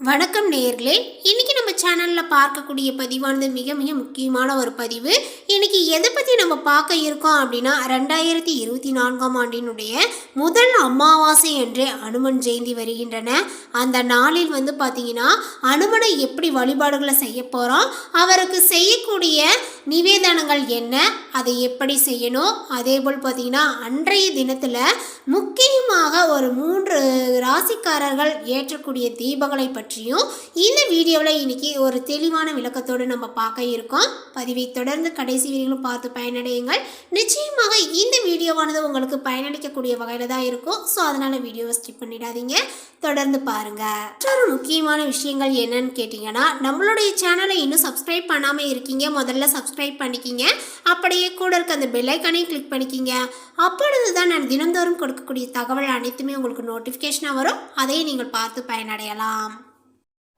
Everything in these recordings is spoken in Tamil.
வணக்கம் நேயர்களே இன்னைக்கு நம்ம சேனலில் பார்க்கக்கூடிய பதிவானது மிக மிக முக்கியமான ஒரு பதிவு. இன்னைக்கு எதை பற்றி நம்ம பார்க்க இருக்கோம் அப்படின்னா ரெண்டாயிரத்தி இருபத்தி நான்காம் ஆண்டினுடைய முதல் அமாவாசை என்று அனுமன் ஜெயந்தி வருகின்றன. அந்த நாளில் வந்து பார்த்திங்கன்னா அனுமனை எப்படி வழிபாடுகளை செய்ய போகிறோம் அவருக்கு செய்யக்கூடிய நிவேதனங்கள் என்ன அதை எப்படி செய்யணும் அதே போல் பார்த்திங்கன்னா அன்றைய தினத்தில் முக்கியமாக ஒரு மூன்று ராசிக்காரர்கள் ஏற்றக்கூடிய தீபங்களை பற்றியும் இந்த வீடியோவில் இன்னைக்கு ஒரு தெளிவான விளக்கத்தோடு நம்ம பார்க்க இருக்கோம். பதிவை தொடர்ந்து கடைசி வீடியோலும் பார்த்து பயனடையுங்கள். நிச்சயமாக இந்த வீடியோவானது உங்களுக்கு பயனளிக்கக்கூடிய வகையில் தான் இருக்கும். ஸோ அதனால் வீடியோவை ஸ்கிப் பண்ணிடாதீங்க. தொடர்ந்து பாருங்க. மற்றொரு முக்கியமான விஷயங்கள் என்னன்னு கேட்டிங்கன்னா நம்மளுடைய சேனலை இன்னும் சப்ஸ்கிரைப் பண்ணாமல் இருக்கீங்க முதல்ல சப்ஸ்கிரைப் பண்ணிக்கிங்க. அப்படியே கூட இருக்க அந்த பெல்லைக்கானையும் கிளிக் பண்ணிக்கிங்க. அப்பொழுது தான் நான் தினந்தோறும் கொடுக்கக்கூடிய தகவல் அனைத்துமே உங்களுக்கு நோட்டிஃபிகேஷனாக வரும். அதையும் நீங்கள் பார்த்து பயனடையலாம்.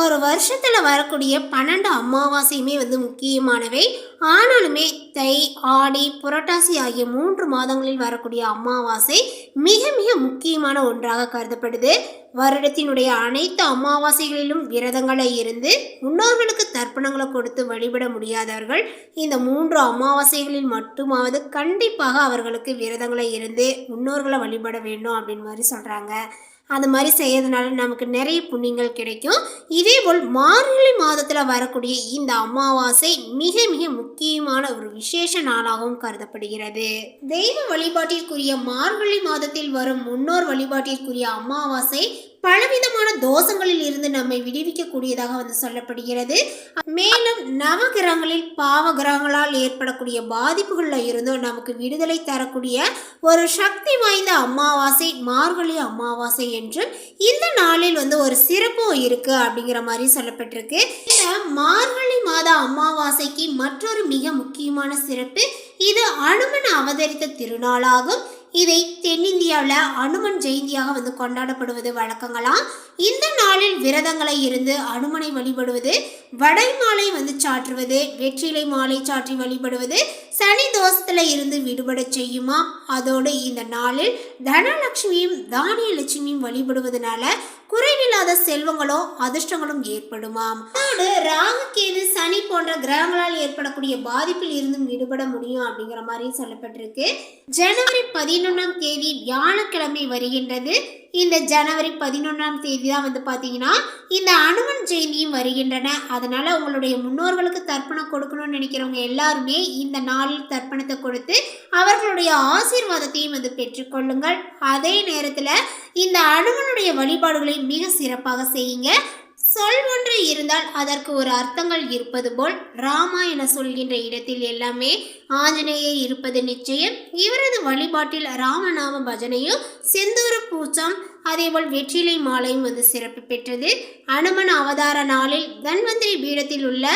ஒரு வருஷத்தில் வரக்கூடிய பன்னெண்டு அமாவாசையுமே வந்து முக்கியமானவை. ஆனாலுமே தை ஆடி புரட்டாசி ஆகிய மூன்று மாதங்களில் வரக்கூடிய அமாவாசை மிக மிக முக்கியமான ஒன்றாக கருதப்படுது. வருடத்தினுடைய அனைத்து அமாவாசைகளிலும் விரதங்களை இருந்து முன்னோர்களுக்கு தர்ப்பணங்களை கொடுத்து வழிபட முடியாதவர்கள் இந்த மூன்று அமாவாசைகளில் மட்டுமாவது கண்டிப்பாக அவர்களுக்கு விரதங்களை இருந்து முன்னோர்களை வழிபட வேண்டும் அப்படின்னு மாதிரி சொல்கிறாங்க அது மாதிரி செய்யறதுனால நமக்கு நிறைய புண்ணியங்கள் கிடைக்கும். இதேபோல் மார்கழி மாதத்தில் வரக்கூடிய இந்த அமாவாசை மிக மிக முக்கியமான ஒரு விசேஷ நாளாகவும் கருதப்படுகிறது. தெய்வ வழிபாட்டிற்குரிய மார்கழி மாதத்தில் வரும் முன்னோர் வழிபாட்டிற்குரிய அமாவாசை பலவிதமான தோஷங்களில் இருந்து நம்மை விடுவிக்கக்கூடியதாக வந்து சொல்லப்படுகிறது. மேலும் நவகிரகங்களில் பாவ கிரகங்களால் ஏற்படக்கூடிய பாதிப்புகளில் இருந்தும் நமக்கு விடுதலை தரக்கூடிய ஒரு சக்தி வாய்ந்த அமாவாசை மார்கழி அமாவாசை என்று இந்த நாளில் வந்து ஒரு சிறப்பும் இருக்கு அப்படிங்கிற மாதிரி சொல்லப்பட்டிருக்கு. இந்த மார்கழி மாத அமாவாசைக்கு மற்றொரு மிக முக்கியமான சிறப்பு இது அனுமன் அவதரித்த திருநாளாகும். இதை தென்னிந்தியாவில் அனுமன் ஜெயந்தியாக வந்து கொண்டாடப்படுவது வழக்கங்களாம் இந்த நாளில் விரதங்களை இருந்து அனுமனை வழிபடுவது வடை மாலை வந்து சாற்றுவது வெற்றிலை மாலை சாற்றி வழிபடுவது சனி தோஷத்தில் இருந்து விடுபட செய்யுமா? அதோடு இந்த நாளில் தனலட்சுமியும் தானிய லட்சுமியும் வழிபடுவதனால குறைவில்லாத செல்வங்களோ அதிர்ஷ்டங்களும் ஏற்படுமாம். அதோடு ராகு கேது சனி போன்ற கிரகங்களால் ஏற்படக்கூடிய பாதிப்பில் இருந்தும் விடுபட முடியும் அப்படிங்கிற மாதிரி சொல்லப்பட்டிருக்கு. ஜனவரி பதினொன்றாம் தேதி வியாழக்கிழமை வருகின்றது. இந்த ஜனவரி பதினொன்றாம் தேதி தான் வந்து பார்த்தீங்கன்னா இந்த அனுமன் ஜெயந்தியும் வருகின்றன. அதனால் உங்களுடைய முன்னோர்களுக்கு தர்ப்பணம் கொடுக்கணும்னு நினைக்கிறவங்க எல்லாருமே இந்த நாளில் தர்ப்பணத்தை கொடுத்து அவர்களுடைய ஆசீர்வாதத்தையும் வந்து பெற்றுக்கொள்ளுங்கள் அதே நேரத்தில் இந்த அனுமனுடைய வழிபாடுகளை மிக சிறப்பாக செய்யுங்க. சொல் ஒன்று இருந்தால் அதற்கு ஒரு அர்த்தங்கள் இருப்பது போல் ராமா என சொல்கின்ற இடத்தில் எல்லாமே ஆஞ்சநேயர் இருப்பது நிச்சயம். இவரது வழிபாட்டில் ராமநாம பஜனையும் செந்தூர பூச்சம் அதேபோல் வெற்றிலை மாலையும் வந்து சிறப்பு பெற்றது. அனுமன் அவதார நாளில் தன்வந்திரி பீடத்தில் உள்ள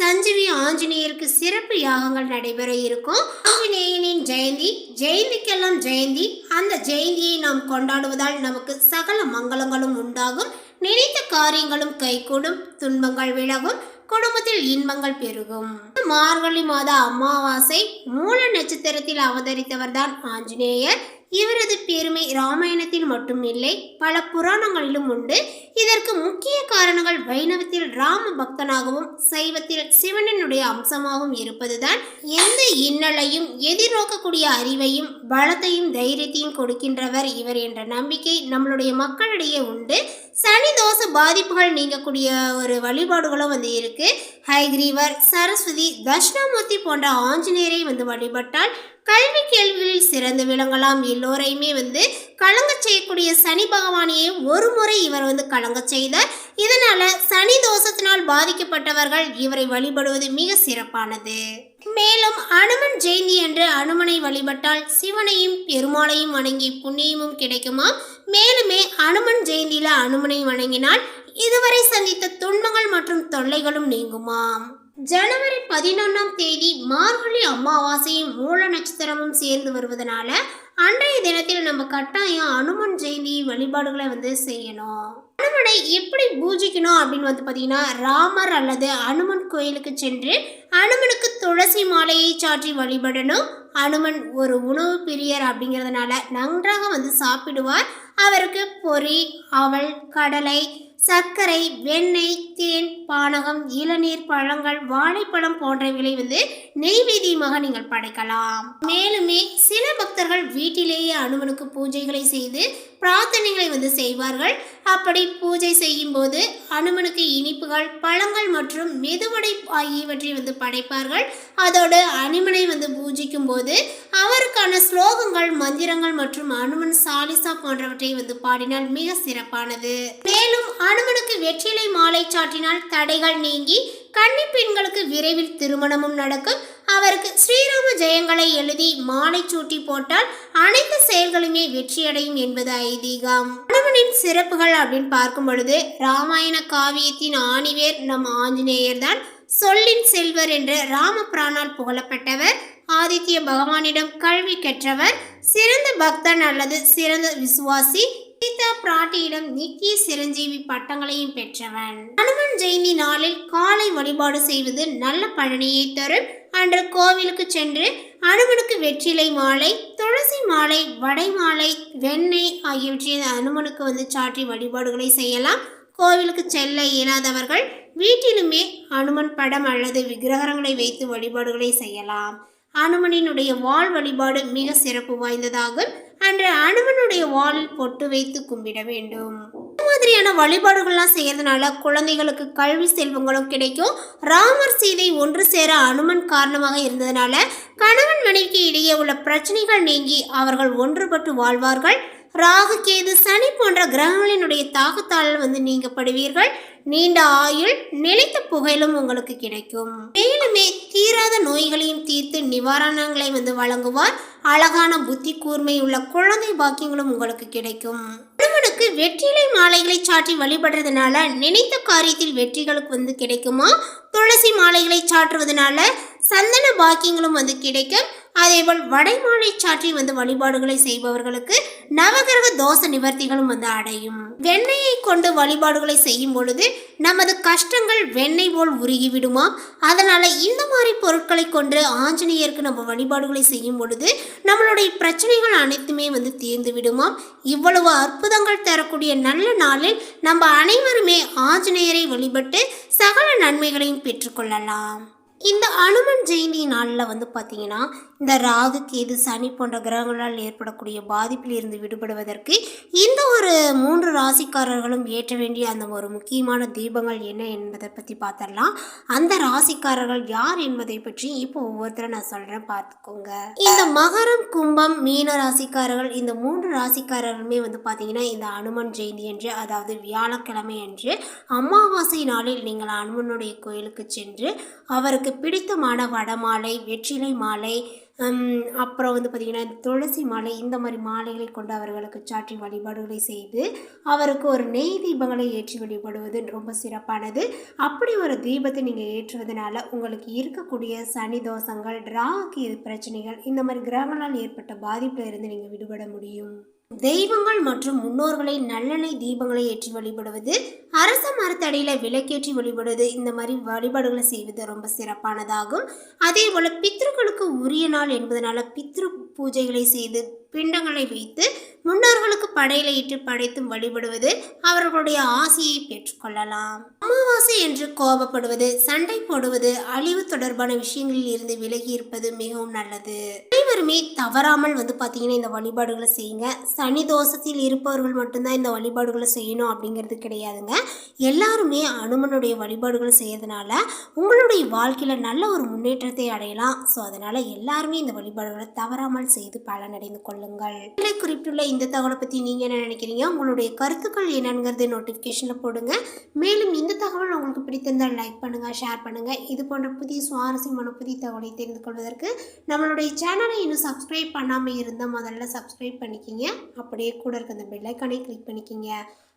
சஞ்சீவி ஆஞ்சநேயருக்கு சிறப்பு யாகங்கள் நடைபெற இருக்கும். ஆஞ்சநேயனின் ஜெயந்தி ஜெயந்திக்கெல்லாம் ஜெயந்தி. அந்த ஜெயந்தியை நாம் கொண்டாடுவதால் நமக்கு சகல மங்களங்களும் உண்டாகும். நினைத்த காரியங்களும் கைகூடும் துன்பங்கள் விலகும். குடும்பத்தில் இன்பங்கள் பெருகும். மார்கழி மாத அமாவாசை மூல நட்சத்திரத்தில் அவதரித்தவர் தான் ஆஞ்சநேயர். இவரது பெருமை ராமாயணத்தில் மட்டும் இல்லை பல புராணங்களிலும் உண்டு. இதற்கு முக்கிய காரணங்கள் வைணவத்தில் ராம பக்தனாகவும் சைவத்தில் சிவனனுடைய அம்சமாகவும் இருப்பதுதான். எந்த இன்னலையும் எதிர்நோக்கக்கூடிய அறிவையும் பலத்தையும் தைரியத்தையும் கொடுக்கின்றவர் இவர் என்ற நம்பிக்கை நம்மளுடைய மக்களிடையே உண்டு. சனி தோஷ பாதிப்புகள் நீங்கக்கூடிய ஒரு வழிபாடுகளும் வந்து இருக்குது ஹைகிரீவர் சரஸ்வதி தட்சிணாமூர்த்தி போன்ற ஆஞ்சநேயரை வந்து வழிபட்டால் கல்வி கேள்விகளில் சிறந்து விளங்கலாம். எல்லோரையுமே வந்து கலங்க செய்யக்கூடிய சனி பகவானையே ஒரு முறை இவர் வந்து கலங்க செய்தார். இதனால் சனி தோஷத்தினால் பாதிக்கப்பட்டவர்கள் இவரை வழிபடுவது மிக சிறப்பானது. மேலும் அனுமன் ஜெயந்தி என்று அனுமனை வழிபட்டால் சிவனையும் பெருமாளையும் வணங்கி புண்ணியமும் கிடைக்குமா? மேலுமே அனுமன் ஜெயந்தியில அனுமனை வணங்கினால் இதுவரை சந்தித்த துன்பங்கள் மற்றும் தொல்லைகளும் நீங்குமாம் ஜனவரி பதினொன்றாம் தேதி மார்கழி அமாவாசையும் மூல நட்சத்திரமும் சேர்ந்து வருவதனால அன்றைய தினத்தில் நம்ம கட்டாயம் அனுமன் ஜெயந்தி வழிபாடுகளை வந்து செய்யணும். அனுமனை எப்படி பூஜிக்கணும் அப்படின்னு வந்து பார்த்தீங்கன்னா ராமர் அல்லது அனுமன் கோயிலுக்கு சென்று அனுமனுக்கு துளசி மாலையை சாற்றி வழிபடணும். அனுமன் ஒரு உணவு பிரியர் அப்படிங்கிறதுனால நன்றாக வந்து சாப்பிடுவார். அவருக்கு பொரி அவள் கடலை சர்க்கரை வெண்ணெய் தேன் பானகம் இளநீர் பழங்கள் வாழைப்பழம் போன்றவைகளை வந்து நெய்வேதியமாக நீங்கள் படைக்கலாம். மேலுமே சில பக்தர்கள் வீட்டிலேயே அனுமனுக்கு பூஜைகளை செய்து பிரார்த்தனைகளை வந்து செய்வார்கள். அப்படி பூஜை செய்யும் போது அனுமனுக்கு இனிப்புகள் பழங்கள் மற்றும் மெதுவடை ஆகியவற்றை வந்து படைப்பார்கள். அதோடு அனுமனை வந்து பூஜிக்கும் போது அவருக்கான ஸ்லோகங்கள் மந்திரங்கள் மற்றும் அனுமன் சாலிசா போன்றவற்றை வந்து பாடினால் மிக சிறப்பானது. மேலும் அனுமனுக்கு வெற்றிலை மாலை சாற்றினால் தடைகள் நீங்கி கன்னி பெண்களுக்கு விரைவில் திருமணமும் நடக்கும். அவருக்கு ஸ்ரீராம ஜெயங்களை எழுதி மாலை சூட்டி போட்டால் அனைத்து செயல்களுமே வெற்றியடையும் என்பது ஐதீகம். அனுமனின் சிறப்புகள் அப்படின்னு பார்க்கும் பொழுது ராமாயண காவியத்தின் ஆணிவேர் நம் ஆஞ்சநேயர் தான். சொல்லின் செல்வர் என்று ராமபிரானால் புகழப்பட்டவர் ஆதித்ய பகவானிடம் கல்வி கற்றவர் சிறந்த பக்தன் அல்லது சிறந்த விசுவாசி சீதா பிராட்டியிடம் நித்திய சிரஞ்சீவி பட்டங்களையும் பெற்றவன். அனுமன் ஜெயந்தி நாளில் காலை வழிபாடு செய்வது நல்ல பழனியை தரும். அன்று கோவிலுக்கு சென்று அனுமனுக்கு வெற்றிலை மாலை துளசி மாலை வடை மாலை வெண்ணெய் ஆகியவற்றை அனுமனுக்கு வந்து சாற்றி வழிபாடுகளை செய்யலாம். கோவிலுக்கு செல்ல இயலாதவர்கள் வீட்டிலுமே அனுமன் படம் அல்லது விக்கிரகங்களை வைத்து வழிபாடுகளை செய்யலாம். அனுமனினுடைய வாள் வழிபாடு மிக சிறப்பு வாய்ந்ததாகும் அன்று அனுமனுடைய வாலில் பொட்டு வைத்து கும்பிட வேண்டும். இந்த மாதிரியான வழிபாடுகள்லாம் செய்யறதுனால குழந்தைகளுக்கு கல்வி செல்வங்களும் கிடைக்கும். ராமர் சீதை ஒன்று சேர அனுமன் காரணமாக இருந்ததுனால கணவன் மனைவிக்கு இடையே உள்ள பிரச்சனைகள் நீங்கி அவர்கள் ஒன்றுபட்டு வாழ்வார்கள். ராகு கேது சனி போன்ற கிரகங்களினுடைய தாக்கத்தால் வந்து நீங்கப்படுவீர்கள். நீண்ட ஆயுள் நிலைத்த புகழும் உங்களுக்கு கிடைக்கும். மேலுமே தீராத நோய்களையும் தீர்த்து நிவாரணங்களை வந்து வழங்குவார். அழகான புத்தி கூர்மை உள்ள குழந்தை பாக்கியங்களும் உங்களுக்கு கிடைக்கும். திருமணுக்கு வெற்றிலை மாலைகளை சாற்றி வழிபடுறதுனால நினைத்த காரியத்தில் வெற்றிகளுக்கு வந்து கிடைக்குமா? துளசி மாலைகளை சாற்றுவதனால சந்தன பாக்கியங்களும் வந்து கிடைக்கும் அதேபோல் வடைமாலை சாற்றி வந்து வழிபாடுகளை செய்பவர்களுக்கு நவகிரக தோஷ நிவர்த்திகளும் வந்து அடையும். வெண்ணெயை கொண்டு வழிபாடுகளை செய்யும் பொழுது நமது கஷ்டங்கள் வெண்ணெய் போல் உருகி விடுமாம் அதனால இந்த மாதிரி பொருட்களை கொண்டு ஆஞ்சநேயருக்கு நம்ம வழிபாடுகளை செய்யும் பொழுது நம்மளுடைய பிரச்சனைகள் அனைத்துமே வந்து தீர்ந்து விடுமாம் இவ்வளவு அற்புதங்கள் தரக்கூடிய நல்ல நாளில் நம்ம அனைவருமே ஆஞ்சநேயரை வழிபட்டு சகல நன்மைகளையும் பெற்றுக்கொள்ளலாம். இந்த அனுமன் ஜெயந்தி நாளில் வந்து பார்த்தீங்கன்னா இந்த ராகு கேது சனி போன்ற கிரகங்களால் ஏற்படக்கூடிய பாதிப்பில் இருந்து விடுபடுவதற்கு இந்த ஒரு மூன்று ராசிக்காரர்களும் ஏற்ற வேண்டிய அந்த ஒரு முக்கியமான தீபங்கள் என்ன என்பதை பற்றி பார்த்துடலாம் அந்த ராசிக்காரர்கள் யார் என்பதை பற்றி இப்போ ஒவ்வொருத்தரும் நான் சொல்கிறேன் பார்த்துக்கோங்க இந்த மகரம் கும்பம் மீன ராசிக்காரர்கள் இந்த மூன்று ராசிக்காரர்களுமே வந்து பார்த்தீங்கன்னா இந்த அனுமன் ஜெயந்தி என்று அதாவது வியாழக்கிழமை அன்று அமாவாசை நாளில் நீங்கள் அனுமனுடைய கோயிலுக்கு சென்று அவருக்கு பிடித்தமான வடமாலை வெற்றிலை மாலை அப்புறம் வந்து பார்த்திங்கன்னா துளசி மாலை இந்த மாதிரி மாலைகளை கொண்டு அவர்களுக்கு சாற்றி வழிபாடுகளை செய்து அவருக்கு ஒரு நெய் தீபங்களை ஏற்றி வழிபடுவது ரொம்ப சிறப்பானது. அப்படி ஒரு தீபத்தை நீங்கள் ஏற்றுவதனால உங்களுக்கு இருக்கக்கூடிய சனி தோஷங்கள் ராகு பிரச்சனைகள் இந்த மாதிரி கிரகங்களால் ஏற்பட்ட பாதிப்பில் இருந்து நீங்கள் விடுபட முடியும். தெய்வங்கள் மற்றும் முன்னோர்களை நல்லெண்ணெய் தீபங்களை ஏற்றி வழிபடுவது அரச மரத்தடியில விளக்கேற்றி வழிபடுவது இந்த மாதிரி வழிபாடுகளை செய்வது ரொம்ப சிறப்பானதாகும். அதே போல பித்ருக்களுக்கு உரிய நாள் என்பதனால பித்ரு பூஜைகளை செய்து பிண்டங்களை வைத்து முன்னோர்களுக்கு படையில இட்டு படைத்தும் வழிபடுவது அவர்களுடைய ஆசையை பெற்றுக்கொள்ளலாம். அமாவாசை என்று கோபப்படுவது சண்டை போடுவது அழிவு தொடர்பான விஷயங்களில் இருந்து விலகி இருப்பது மிகவும் நல்லது. அனைவருமே தவறாமல் வந்து பார்த்தீங்கன்னா இந்த வழிபாடுகளை செய்யுங்க. சனி தோஷத்தில் இருப்பவர்கள் மட்டும்தான் இந்த வழிபாடுகளை செய்யணும் அப்படிங்கிறது கிடையாதுங்க. எல்லாருமே அனுமனுடைய வழிபாடுகளை செய்யறதுனால உங்களுடைய வாழ்க்கையில் நல்ல ஒரு முன்னேற்றத்தை அடையலாம். ஸோ அதனால் எல்லாருமே இந்த வழிபாடுகளை தவறாமல் செய்து பலனடைந்து கொள்ளுங்கள். இதில் குறிப்பிட்டுள்ள இந்த தகவலை பற்றி நீங்கள் என்ன நினைக்கிறீங்க? உங்களுடைய கருத்துக்கள் என்னங்கிறது நோட்டிஃபிகேஷனில் போடுங்க. மேலும் இந்த தகவல் உங்களுக்கு பிடித்திருந்தால் லைக் பண்ணுங்கள் ஷேர் பண்ணுங்கள் இது போன்ற புதிய சுவாரஸ்யமான புதிய தகவலை தெரிந்து கொள்வதற்கு நம்மளுடைய சேனலை இன்னும் சப்ஸ்கிரைப் பண்ணாமல் இருந்தால் முதல்ல சப்ஸ்கிரைப் பண்ணிக்கிங்க. அப்படியே கூட இருக்க அந்த பெல்லைக்கானே கிளிக் பண்ணிக்கிங்க.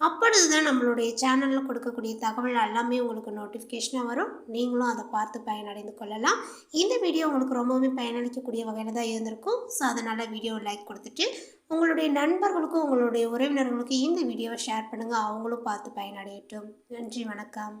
அப்பொழுது தான் நம்மளுடைய சேனலில் கொடுக்கக்கூடிய தகவல் எல்லாமே உங்களுக்கு நோட்டிஃபிகேஷனாக வரும். நீங்களும் அதை பார்த்து பயனடைந்து கொள்ளலாம். இந்த வீடியோ உங்களுக்கு ரொம்பவுமே பயனளிக்கக்கூடிய வகையில் தான் இருந்திருக்கும். ஸோ அதனால் வீடியோ லைக் கொடுத்துட்டு உங்களுடைய நண்பர்களுக்கும் உங்களுடைய உறவினர்களுக்கும் இந்த வீடியோவை ஷேர் பண்ணுங்கள் அவங்களும் பார்த்து பயனடையட்டும். நன்றி வணக்கம்.